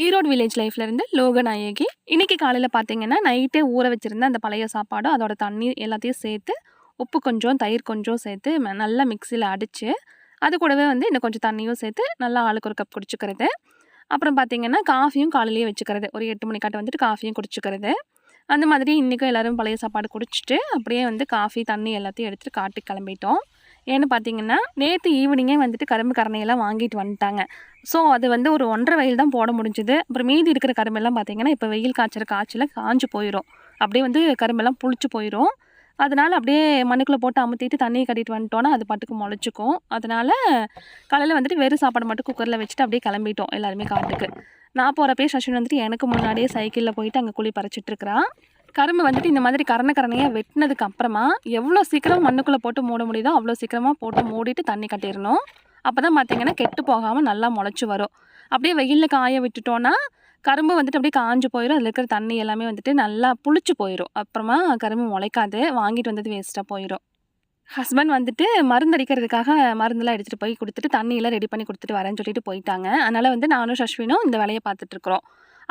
Erode village லைஃப்லேருந்து Loganayaki. இன்றைக்கி காலையில் பார்த்தீங்கன்னா நைட்டே ஊற வச்சுருந்த அந்த பழைய சாப்பாடும் அதோட தண்ணி எல்லாத்தையும் சேர்த்து உப்பு கொஞ்சம் தயிர் கொஞ்சம் சேர்த்து ம- நல்லா மிக்சியில் அடித்து அது கூடவே வந்து இன்னும் கொஞ்சம் தண்ணியும் சேர்த்து நல்லா ஆளுக்கு ஒரு கப் குடிச்சுக்கிறது. அப்புறம் பார்த்தீங்கன்னா காஃபியும் காலையிலேயே வச்சுக்கிறது. ஒரு எட்டு மணிக்காட்ட வந்துட்டு காஃபியும் குடிச்சுக்கிறது. அந்த மாதிரி இன்றைக்கும் எல்லோரும் பழைய சாப்பாடு குடிச்சிட்டு அப்படியே வந்து காஃபி தண்ணி எல்லாத்தையும் எடுத்துகிட்டு காட்டுக்கு கிளம்பிட்டோம். ஏன்னு பார்த்தீங்கன்னா நேற்று ஈவினிங்கே வந்துட்டு கரும்பு கரணையெல்லாம் வாங்கிட்டு வந்துட்டாங்க. ஸோ அது வந்து ஒரு ஒன்றரை வெயில் தான் போட முடிஞ்சுது. அப்புறம் மீதி இருக்கிற கரும்பெல்லாம் பார்த்தீங்கன்னா இப்போ வெயில் காய்ச்சற காய்ச்சல காஞ்சு போயிடும் அப்படியே வந்து கரும்பெல்லாம் புளிச்சு போயிடும் அதனால் அப்படியே மண்ணுக்குள்ளே போட்டு அமுத்திட்டு தண்ணியை கட்டிட்டு வந்துட்டோன்னா அது பாட்டுக்கு முளைச்சிக்கும். அதனால் காலையில் வந்துட்டு வெறும் சாப்பாடு மட்டும் குக்கரில் வச்சுட்டு அப்படியே கிளம்பிட்டோம் எல்லாருமே காட்டுக்கு. நான் போகிறப்பே சஷ்வின் வந்துட்டு எனக்கு முன்னாடியே சைக்கிளில் போயிட்டு அங்கே குழி பறிச்சிட்டு இருக்கிறான். கரும்பு வந்துட்டு இந்த மாதிரி கரண கரணையாக வெட்டினதுக்கு அப்புறமா எவ்வளோ சீக்கிரம் மண்ணுக்குள்ளே போட்டு மூட முடியுதோ அவ்வளோ சீக்கிரமாக போட்டு மூடிட்டு தண்ணி கட்டிடணும். அப்போ தான் பார்த்திங்கன்னா கெட்டு போகாமல் நல்லா முளைச்சி வரும். அப்படியே வெயிலில் காய விட்டுட்டோன்னா கரும்பு வந்துட்டு அப்படியே காஞ்சு போயிடும் அதில் இருக்கிற தண்ணி எல்லாமே வந்துட்டு நல்லா புளிச்சு போயிடும் அப்புறமா கரும்பு முளைக்காது. வாங்கிட்டு வந்தது வேஸ்ட்டாக போயிடும் ஹஸ்பண்ட் வந்துட்டு மருந்து அடிக்கிறதுக்காக மருந்தெல்லாம் எடுத்துகிட்டு போய் கொடுத்துட்டு தண்ணியெல்லாம் ரெடி பண்ணி கொடுத்துட்டு வரேன்னு சொல்லிட்டு போயிட்டாங்க. அதனால் வந்து நானும் சஷ்வினும் இந்த வேலையை பார்த்துட்ருக்குறோம்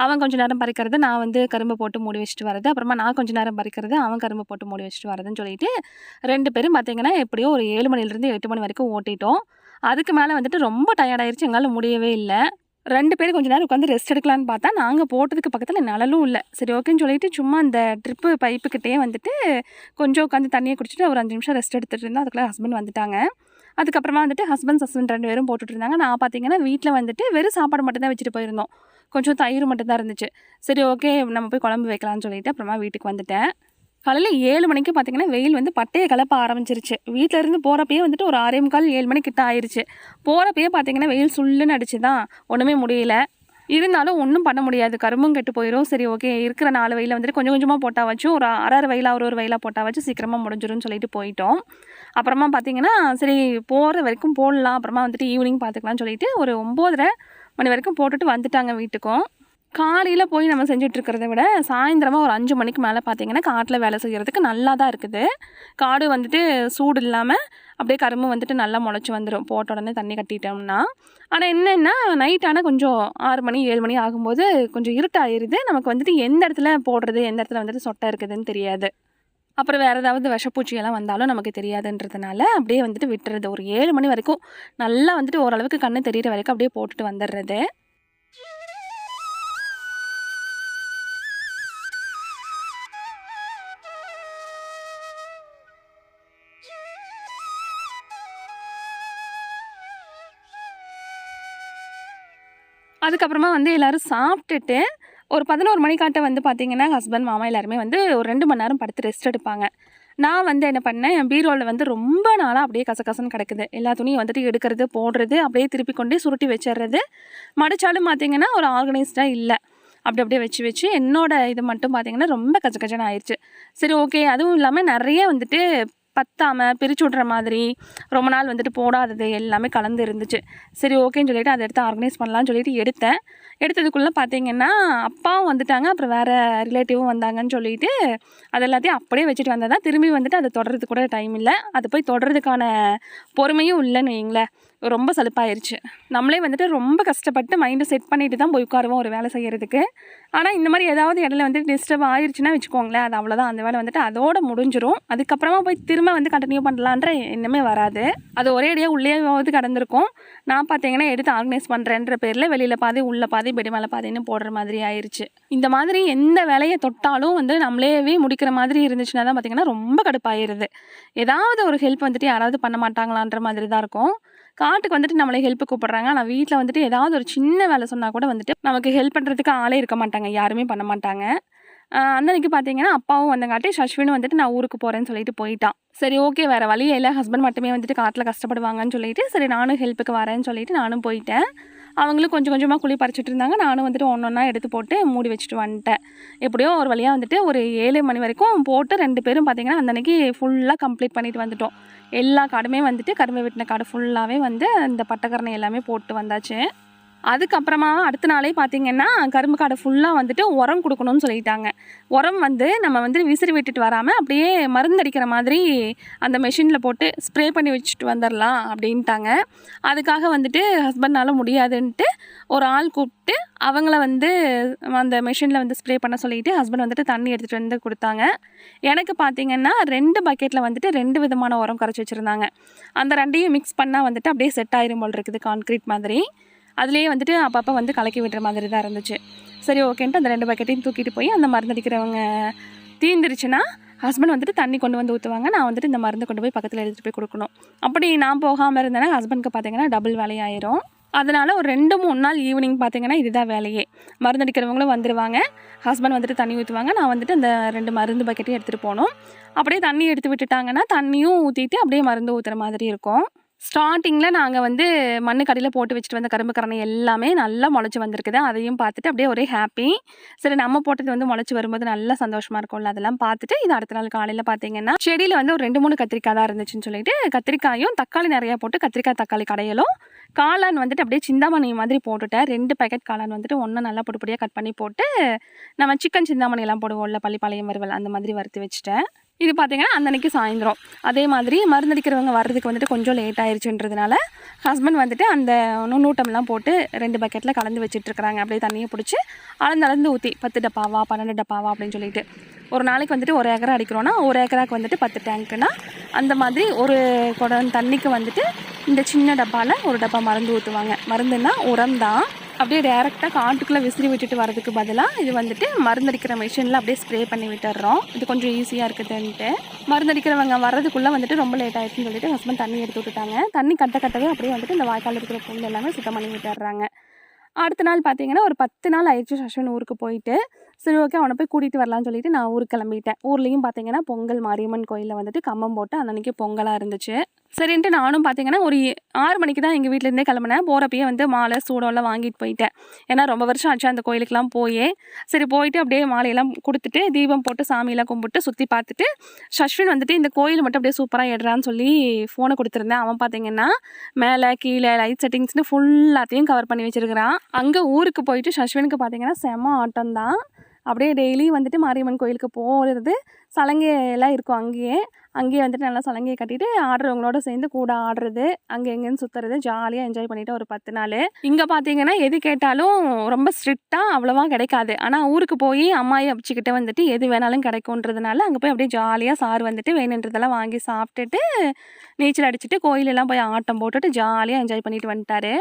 அவன் கொஞ்ச நேரம் பறிக்கிறது நான் வந்து கரும்பு போட்டு மூடி வச்சுட்டு வரது அப்புறமா நான் கொஞ்ச நேரம் பறிக்கிறது அவன் கரும்பு போட்டு மூடி வச்சுட்டு வரதுன்னு சொல்லிட்டு ரெண்டு பேரும் பார்த்தீங்கன்னா எப்படியோ ஒரு ஏழு மணிலேருந்து எட்டு மணி வரைக்கும் ஓட்டிட்டோம். அதுக்கு மேலே வந்துட்டு ரொம்ப டயர்டாயிருச்சு எங்களால் முடியவே இல்லை. ரெண்டு பேரும் கொஞ்சம் நேரம் உட்காந்து ரெஸ்ட் எடுக்கலான்னு பார்த்தா நாங்கள் போட்டதுக்கு பக்கத்தில் நிழலும் இல்லை. சரி ஓகேன்னு சொல்லிட்டு சும்மா அந்த ட்ரிப்பு பைப்புக்கிட்டே வந்துட்டு கொஞ்சம் உட்காந்து தண்ணியை குடிச்சிட்டு ஒரு அஞ்சு நிமிஷம் ரெஸ்ட் எடுத்துகிட்டு இருந்தால் அதுக்குள்ளே ஹஸ்பண்ட் வந்துட்டாங்க. அதுக்கப்புறமா வந்துட்டு ஹஸ்பண்ட் ஹஸ்பண்ட் ரெண்டு பேரும் போட்டுட்டு இருந்தாங்க. நான் பார்த்தீங்கன்னா வீட்டில் வந்துட்டு வெறும் சாப்பாடு மட்டும்தான் வச்சுட்டு போயிருந்தோம். கொஞ்சம் தயிர் மட்டும்தான் இருந்துச்சு. சரி ஓகே நம்ம போய் குழம்பு வைக்கலாம்னு சொல்லிட்டு அப்புறமா வீட்டுக்கு வந்துட்டேன். காலையில் ஏழு மணிக்கு பார்த்தீங்கன்னா வெயில் வந்து பட்டையை கலப்ப ஆரம்பிச்சிருச்சு. வீட்டில் இருந்து போகிறப்பயே வந்துட்டு ஒரு ஆறே முக்கால் ஏழு மணி கிட்ட ஆயிடுச்சு போகிறப்பயே பார்த்தீங்கன்னா வெயில் சுள்ளுன்னு அடிச்சு தான் ஒன்றுமே முடியல. இருந்தாலும் ஒன்றும் பண்ண முடியாது. கரும்பும் கெட்டு போயிடும் சரி ஓகே இருக்கிற நாலு வயலில் வந்துட்டு கொஞ்சம் கொஞ்சமாக போட்டால் வச்சு ஒரு அரை வயலாக ஒரு ஒரு வயலாக போட்டால் வச்சு சீக்கிரமாக முடிஞ்சிரும்னு சொல்லிட்டு போயிட்டோம். அப்புறமா பார்த்தீங்கன்னா சரி போகிற வரைக்கும் போடலாம். அப்புறமா வந்துட்டு ஈவினிங் பார்த்துக்கலாம்னு சொல்லிட்டு ஒரு ஒம்போதரை மணி வரைக்கும் போட்டுட்டு வந்துட்டாங்க வீட்டுக்கும். காலையில் போய் நம்ம செஞ்சுட்டு விட சாயந்தரமாக ஒரு அஞ்சு மணிக்கு மேலே பார்த்தீங்கன்னா காட்டில் வேலை செய்கிறதுக்கு நல்லா தான் இருக்குது. காடு வந்துட்டு சூடு இல்லாமல் அப்படியே கரும்பு வந்துட்டு நல்லா முளைச்சி வந்துடும் போட்ட உடனே தண்ணி கட்டிட்டோம்னா. ஆனால் என்னென்னா நைட் ஆனால் கொஞ்சம் ஆறு மணி ஏழு மணி ஆகும்போது கொஞ்சம் இருட்டாயிருது. நமக்கு வந்துட்டு எந்த இடத்துல போடுறது எந்த இடத்துல வந்துட்டு சொட்டை இருக்குதுன்னு தெரியாது. அப்புறம் வேறு ஏதாவது விஷப்பூச்சியெல்லாம் வந்தாலும் நமக்கு தெரியாதுன்றதுனால அப்படியே வந்துட்டு விட்டுறது. ஒரு ஏழு மணி வரைக்கும் நல்லா வந்துட்டு ஓரளவுக்கு கண்ணு தெரியிற வரைக்கும் அப்படியே போட்டுட்டு வந்துடுறது அதுக்கப்புறமா வந்து எல்லாரும் சாப்பிட்டுட்டு ஒரு பதினோரு மணிக்காட்ட வந்து பார்த்தீங்கன்னா ஹஸ்பண்ட் மாமா எல்லாருமே வந்து ஒரு ரெண்டு மணி நேரம் படுத்து ரெஸ்ட் எடுப்பாங்க. நான் வந்து என்ன பண்ணேன் என் பீரோவில் வந்து ரொம்ப நாளாக அப்படியே கசகசன்னு கிடக்குது. எல்லா துணியும் வந்துட்டு எடுக்கிறது போடுறது அப்படியே திருப்பி கொண்டே சுருட்டி வச்சிடுறது. மடித்தாலும் பார்த்தீங்கன்னா ஒரு ஆர்கனைஸ்டாக இல்லை. அப்படி அப்படியே வச்சு வச்சு என்னோட இது மட்டும் பார்த்திங்கன்னா ரொம்ப கச்ச கச்சன்னு ஆயிடுச்சு சரி ஓகே அதுவும் இல்லாமல் நிறைய வந்துட்டு பத்தாமல் பிரிச்சு விட்ற மாதிரி ரொம்ப நாள் வந்துட்டு போடாதது எல்லாமே கலந்து இருந்துச்சு. சரி ஓகேன்னு சொல்லிட்டு அதை எடுத்து ஆர்கனைஸ் பண்ணலாம்னு சொல்லிட்டு எடுத்தேன். எடுத்ததுக்குள்ளே பார்த்தீங்கன்னா அப்பாவும் வந்துட்டாங்க. அப்புறம் வேறு ரிலேட்டிவும் வந்தாங்கன்னு சொல்லிட்டு அது எல்லாத்தையும் அப்படியே வச்சுட்டு வந்தால் தான் திரும்பி வந்துட்டு அதை தொடர்றதுக்கு கூட டைம் இல்லை. அது போய் தொடர்றதுக்கான பொறுமையும் இல்லைன்னு வைங்களேன் ரொம்ப சலுப்பாயிருச்சு. நம்மளே வந்துட்டு ரொம்ப கஷ்டப்பட்டு மைண்டை செட் பண்ணிட்டு தான் போய் உட்காருவோம் ஒரு வேலை செய்கிறதுக்கு ஆனால் இந்த மாதிரி ஏதாவது இடையில வந்துட்டு டிஸ்டர்ப் ஆயிடுச்சுன்னா வச்சுக்கோங்களேன். அது அவ்வளோதான் அந்த வேலை வந்துட்டு அதோட முடிஞ்சிடும் அதுக்கப்புறமா போய் திரும்ப வந்து கண்டினியூ பண்ணலான்ற எண்ணமே வராது. அது ஒரேடியாக உள்ளேயாவது கடந்திருக்கும். நான் பார்த்தீங்கன்னா எடுத்து ஆர்கனைஸ் பண்ணுறேன்ற பேரில் வெளியில் பாதி உள்ள பாதி பெடி மேலே பாதின்னு போடுற மாதிரி ஆயிடுச்சு இந்த மாதிரி எந்த வேலையை தொட்டாலும் வந்து நம்மளேவே முடிக்கிற மாதிரி இருந்துச்சுன்னா தான் பார்த்தீங்கன்னா ரொம்ப கடுப்பாயிருது. ஏதாவது ஒரு ஹெல்ப் வந்துட்டு யாராவது பண்ண மாட்டாங்களான்ற மாதிரி தான் இருக்கும். காட்டுக்கு வந்துட்டு நம்மளை ஹெல்ப் கூப்பிடுறாங்க. ஆனால் வீட்டில் வந்துட்டு ஏதாவது ஒரு சின்ன வேலை சொன்னால் கூட வந்துட்டு நமக்கு ஹெல்ப் பண்ணுறதுக்கு ஆளே இருக்க மாட்டாங்க. யாருமே பண்ண மாட்டாங்க. அன்னன்னைக்கு அன்னைக்கு பார்த்தீங்கன்னா அப்பாவும் வந்தங்காட்டி சஷ்வினும் வந்துட்டு நான் ஊருக்கு போகிறேன்னு சொல்லிட்டு போயிட்டான். சரி ஓகே வேறு வழியே இல்லை. ஹஸ்பண்ட் மட்டுமே வந்துட்டு காட்டில் கஷ்டப்படுவாங்கன்னு சொல்லிட்டு சரி நானும் ஹெல்ப்புக்கு வரேன்னு சொல்லிட்டு நானும் போயிட்டேன். அவங்களும் கொஞ்சம் கொஞ்சமாக குழி பறிச்சுட்டு இருந்தாங்க. நானும் வந்துட்டு ஒன்று ஒன்றா எடுத்து போட்டு மூடி வச்சுட்டு வந்துட்டேன். எப்படியோ ஒரு வழியாக வந்துட்டு ஒரு ஏழு மணி வரைக்கும் போட்டு ரெண்டு பேரும் பார்த்திங்கன்னா அந்த அன்னைக்கு ஃபுல்லாக கம்ப்ளீட் பண்ணிட்டு வந்துட்டோம். எல்லா காடுமே வந்துட்டு கரும்பு வெட்டின காடு ஃபுல்லாகவே வந்து இந்த பட்டக்கரணை எல்லாமே போட்டு வந்தாச்சு. அதுக்கப்புறமா அடுத்த நாளே பார்த்தீங்கன்னா கரும்பு காடை ஃபுல்லாக வந்துட்டு உரம் கொடுக்கணும்னு சொல்லிட்டாங்க. உரம் வந்து நம்ம வந்து விசிறி விட்டுட்டு வராமல் அப்படியே மருந்தடிக்கிற மாதிரி அந்த மெஷினில் போட்டு ஸ்ப்ரே பண்ணி வச்சுட்டு வந்துடலாம் அப்படின்ட்டாங்க. அதுக்காக வந்துட்டு ஹஸ்பண்ட்னால முடியாதுன்ட்டு ஒரு ஆள் கூப்பிட்டு அவங்கள வந்து அந்த மெஷினில் வந்து ஸ்ப்ரே பண்ண சொல்லிட்டு ஹஸ்பண்ட் வந்துட்டு தண்ணி எடுத்துகிட்டு வந்து கொடுத்தாங்க. எனக்கு பார்த்தீங்கன்னா ரெண்டு பக்கெட்டில் வந்துட்டு ரெண்டு விதமான உரம் கரைச்சி வச்சுருந்தாங்க. அந்த ரெண்டையும் மிக்ஸ் பண்ணால் வந்துட்டு அப்படியே செட் ஆயிரும் போல் இருக்குது கான்க்ரீட் மாதிரி. அதுலேயே வந்துட்டு அப்பப்போ வந்து கலக்கி விடுற மாதிரி தான் இருந்துச்சு. சரி ஓகேன்ட்டு அந்த ரெண்டு பக்கெட்டையும் தூக்கிட்டு போய் அந்த மருந்து அடிக்கிறவங்க தீந்துருச்சுன்னா ஹஸ்பண்ட் வந்துட்டு தண்ணி கொண்டு வந்து ஊற்றுவாங்க நான் வந்துட்டு இந்த மருந்து கொண்டு போய் பக்கத்தில் எடுத்துகிட்டு போய் கொடுக்கணும். அப்படி நான் போகாமல் இருந்தேன்னா ஹஸ்பண்டுக்கு பார்த்தீங்கன்னா டபுள் வேலையாயிரும் அதனால் ஒரு ரெண்டு மூணு நாள் ஈவினிங் பார்த்தீங்கன்னா இதுதான் வேலையே. மருந்து அடிக்கிறவங்களும் வந்துடுவாங்க ஹஸ்பண்ட் வந்துட்டு தண்ணி ஊற்றுவாங்க நான் வந்துட்டு அந்த ரெண்டு மருந்து பக்கெட்டையும் எடுத்துகிட்டு போகணும். அப்படியே தண்ணி எடுத்து விட்டுட்டாங்கன்னா தண்ணியும் ஊற்றிட்டு அப்படியே மருந்து ஊற்றுற மாதிரி இருக்கும். ஸ்டார்டிங்கில் நாங்கள் வந்து மண்ணுக்கடியில் கடையில் போட்டு வச்சுட்டு வந்த கரும்பு கரணை எல்லாமே நல்லா முளைச்சி வந்திருக்குது. அதையும் பார்த்துட்டு அப்படியே ஒரே ஹாப்பி சரி நம்ம போட்டது வந்து முளைச்சி வரும்போது நல்லா சந்தோஷமாக இருக்கும்ல அதெல்லாம் பார்த்துட்டு இது அடுத்த நாள் காலையில் பார்த்தீங்கன்னா செடியில் வந்து ஒரு ரெண்டு மூணு கத்திரிக்காய் தான் இருந்துச்சுன்னு சொல்லிட்டு கத்திரிக்காயும் தக்காளி நிறையா போட்டு கத்திரிக்காய் தக்காளி கடையலும் காளான் வந்துட்டு அப்படியே சிந்தாமணி மாதிரி போட்டுட்டேன். ரெண்டு பேக்கெட் காளான் வந்துட்டு ஒன்றும் நல்லா பொடி பொடியாக கட் பண்ணி போட்டு நம்ம சிக்கன் சிந்தாமணி எல்லாம் போடுவோம்ல பள்ளிப்பாளையம் வறுவல் அந்த மாதிரி வறுத்து வச்சுட்டேன். இது பார்த்தீங்கன்னா அந்த அன்னைக்கு சாயந்தரம். அதே மாதிரி மருந்தடிக்கிறவங்க வர்றதுக்கு வந்துட்டு கொஞ்சம் லேட் ஆயிடுச்சுன்றதுனால ஹஸ்பண்ட் வந்துட்டு அந்த நுண்ணூட்டம்லாம் போட்டு ரெண்டு பக்கெட்டில் கலந்து வச்சிட்ருக்குறாங்க. அப்படியே தண்ணியை பிடிச்சி அளந்து அளந்து ஊற்றி பத்து டப்பாவா பன்னெண்டு டப்பாவா அப்படின்னு சொல்லிட்டு. ஒரு நாளைக்கு வந்துட்டு ஒரு ஏக்கரா அடிக்கிறோன்னா ஒரு ஏக்கராக்கு வந்துட்டு பத்து டேங்க்குனா அந்த மாதிரி ஒரு குடம் தண்ணிக்கு வந்துட்டு இந்த சின்ன டப்பாவில் ஒரு டப்பா மருந்து ஊற்றுவாங்க மருந்துன்னா உரம் தான். அப்படியே டேரெக்டாக காட்டுக்குள்ளே விசிறி விட்டுட்டு வரதுக்கு பதிலாக இது வந்துட்டு மருந்தடிக்கிற மிஷினில் அப்படியே ஸ்ப்ரே பண்ணி விட்டுறோம். இது கொஞ்சம் ஈஸியாக இருக்குதுன்ட்டு. மருந்தடிக்கிறவங்க வர்றதுக்குள்ளே வந்துட்டு ரொம்ப லேட் ஆயிடுச்சுன்னு சொல்லிட்டு ஹஸ்பண்ட் தண்ணி எடுத்து விட்டுட்டாங்க. தண்ணி கட்ட கட்டவே அப்படியே வந்துட்டு இந்த வாய்க்கால் இருக்கிற புல் எல்லாமே சுத்தம் பண்ணி விட்டுறாங்க. அடுத்த நாள் பார்த்தீங்கன்னா ஒரு பத்து நாள் ஆயிடுச்சு சஷ்வன் ஊருக்கு போயிட்டு. சரி ஓகே அவனை போய் கூட்டிகிட்டு வரலான்னு சொல்லிட்டு நான் ஊருக்கு கிளம்பிட்டேன். ஊர்லேயும் பார்த்தீங்கன்னா பொங்கல் மாரியம்மன் கோயிலில் வந்துட்டு கம்பம் போட்டு அன்னன்னைக்கு பொங்கலாக இருந்துச்சு. சரின்ட்டு நானும் பார்த்தீங்கன்னா ஒரு ஆறு மணிக்கு தான் எங்கள் வீட்டிலேருந்தே கிளம்புனேன். போகிறப்பயே வந்து மாலை சூடோலாம் வாங்கிட்டு போயிட்டேன். ஏன்னா ரொம்ப வருஷம் ஆச்சு அந்த கோயிலுக்கெலாம் போயே. சரி போயிட்டு அப்படியே மாலையெல்லாம் கொடுத்துட்டு தீபம் போட்டு சாமியெல்லாம் கும்பிட்டு சுற்றி பார்த்துட்டு சஷ்வின் வந்துட்டு இந்த கோயில் மட்டும் அப்படியே சூப்பராக எடுறான்னு சொல்லி ஃபோனை கொடுத்துருந்தேன். அவன் பார்த்தீங்கன்னா மேலே கீழே லைட் செட்டிங்ஸ்னு ஃபுல்லாத்தையும் கவர் பண்ணி வச்சிருக்கிறான். அங்கே ஊருக்கு போயிட்டு சஷ்வினுக்கு பார்த்தீங்கன்னா செம ஆட்டம் தான் அப்படியே டெய்லி வந்துட்டு மாரியம்மன் கோயிலுக்கு போகிறது சலங்கையெல்லாம் இருக்கும் அங்கேயே. அங்கேயே வந்துட்டு நல்லா சலங்கையை கட்டிட்டு ஆடுறவங்களோட சேர்ந்து கூட ஆடுறது அங்கே எங்கேன்னு சுற்றுறது ஜாலியாக என்ஜாய் பண்ணிவிட்டு ஒரு பத்து நாள். இங்கே பார்த்தீங்கன்னா எது கேட்டாலும் ரொம்ப ஸ்ட்ரிக்டாக அவ்வளோவா கிடைக்காது. ஆனால் ஊருக்கு போய் அம்மாயை வச்சுக்கிட்டு வந்துட்டு எது வேணாலும் கிடைக்குன்றதுனால அங்கே போய் அப்படியே ஜாலியாக சார் வந்துட்டு வேணுன்றதெல்லாம் வாங்கி சாப்பிட்டுட்டு நீச்சல் அடிச்சுட்டு கோயிலெல்லாம் போய் ஆட்டம் போட்டுட்டு ஜாலியாக என்ஜாய் பண்ணிட்டு வந்துட்டாரு.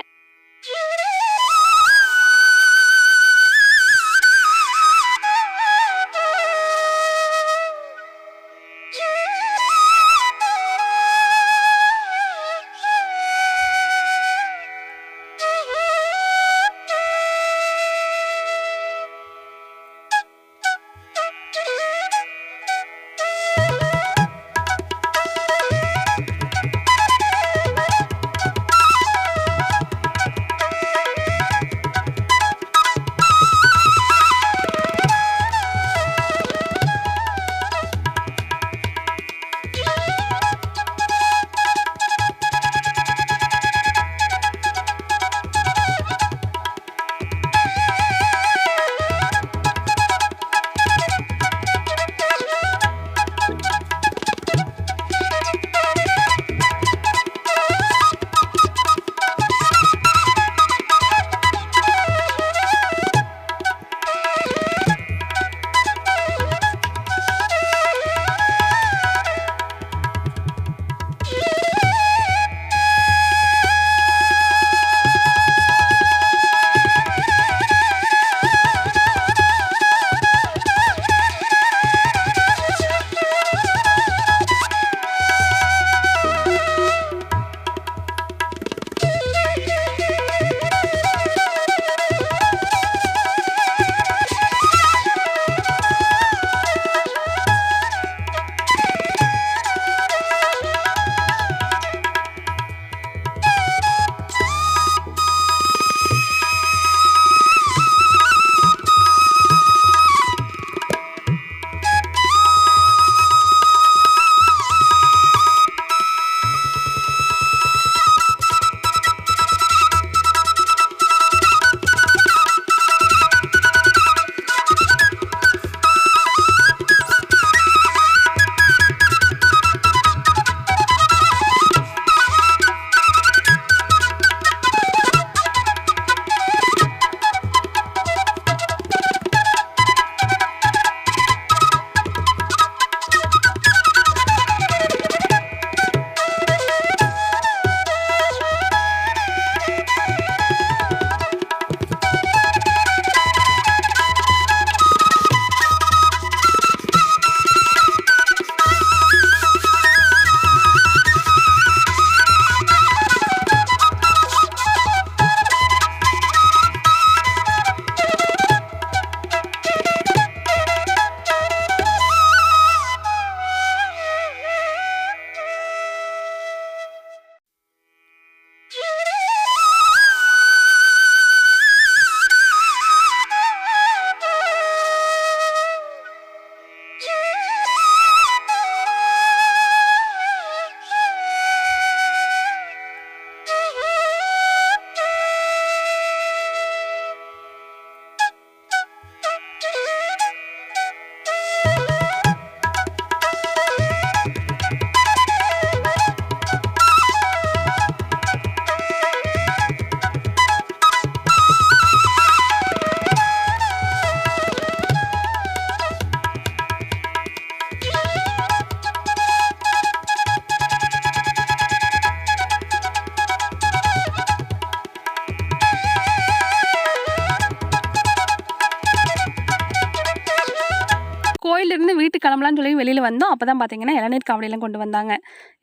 வெளியில் வந்தோம். அப்போ தான் பார்த்தீங்கன்னா இளநீர் காவடியெல்லாம் கொண்டு வந்தாங்க.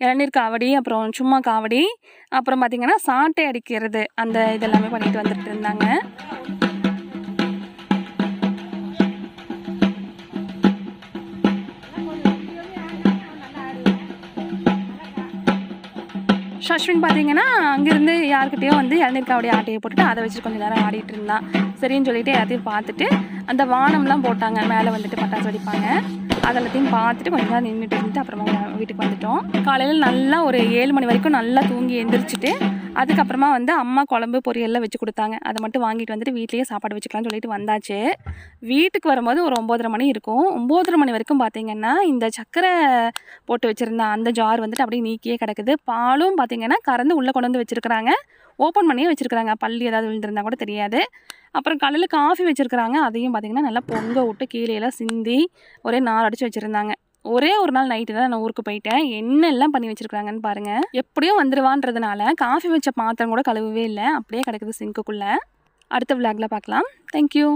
இளநீர் காவடி அப்புறம் சும்மா காவடி அப்புறம் பார்த்தீங்கன்னா சாட்டை அடிக்கிறது அந்த இதெல்லாமே பண்ணிட்டு வந்துட்டு இருந்தாங்க. ஷஷ்வின் பார்த்தீங்கன்னா அங்கேருந்து யாருக்கிட்டேயோ வந்து இளநீர் காவடி ஆட்டையை போட்டுட்டு அதை வச்சு கொஞ்சம் நேரம் ஆடிட்டு இருந்தான். சரின்னு சொல்லிட்டு எல்லாத்தையும் பார்த்துட்டு அந்த வானம்லாம் போட்டாங்க. மேலே வந்துட்டு பட்டாசு வெடிப்பாங்க. அதெல்லாத்தையும் பார்த்துட்டு கொஞ்ச நேரம் நின்றுட்டு இருந்துட்டு அப்புறமா வீட்டுக்கு வந்துட்டோம். காலையில் நல்லா ஒரு ஏழு மணி வரைக்கும் நல்லா தூங்கி எழுந்திரிச்சிட்டு அதுக்கப்புறமா வந்து அம்மா குழம்பு பொரியல்லாம் வச்சு கொடுத்தாங்க. அதை மட்டும் வாங்கிட்டு வந்துட்டு வீட்லேயே சாப்பாடு வச்சுக்கலாம்னு சொல்லிட்டு வந்தாச்சு. வீட்டுக்கு வரும்போது ஒரு ஒம்போதரை மணி இருக்கும். ஒம்போதரை மணி வரைக்கும் பார்த்தீங்கன்னா இந்த சக்கரை போட்டு வச்சுருந்த அந்த ஜார் வந்துட்டு அப்படியே நீக்கியே கிடக்குது. பாலும் பார்த்தீங்கன்னா கறந்து உள்ளே கொண்டு வந்து வச்சுருக்குறாங்க. ஓப்பன் பண்ணியே வச்சுருக்குறாங்க. பள்ளி ஏதாவது விழுந்திருந்தா கூட தெரியாது. அப்புறம் காலையில் காஃபி வச்சுருக்குறாங்க. அதையும் பார்த்தீங்கன்னா நல்லா பொங்க விட்டு கீழேலாம் சிந்தி ஒரே நார் அடித்து வச்சுருந்தாங்க. ஒரே ஒரு நாள் நைட்டு தான் நான் ஊருக்கு போயிட்டேன். என்னெல்லாம் பண்ணி வச்சுருக்குறாங்கன்னு பாருங்கள் எப்படியும் வந்துடுவான்றதுனால காஃபி வச்ச பாத்திரம் கூட கழுவவே இல்லை. அப்படியே கிடக்குது சிங்க்குக்குள்ளே அடுத்த விளாக்ல பார்க்கலாம் தேங்க்யூ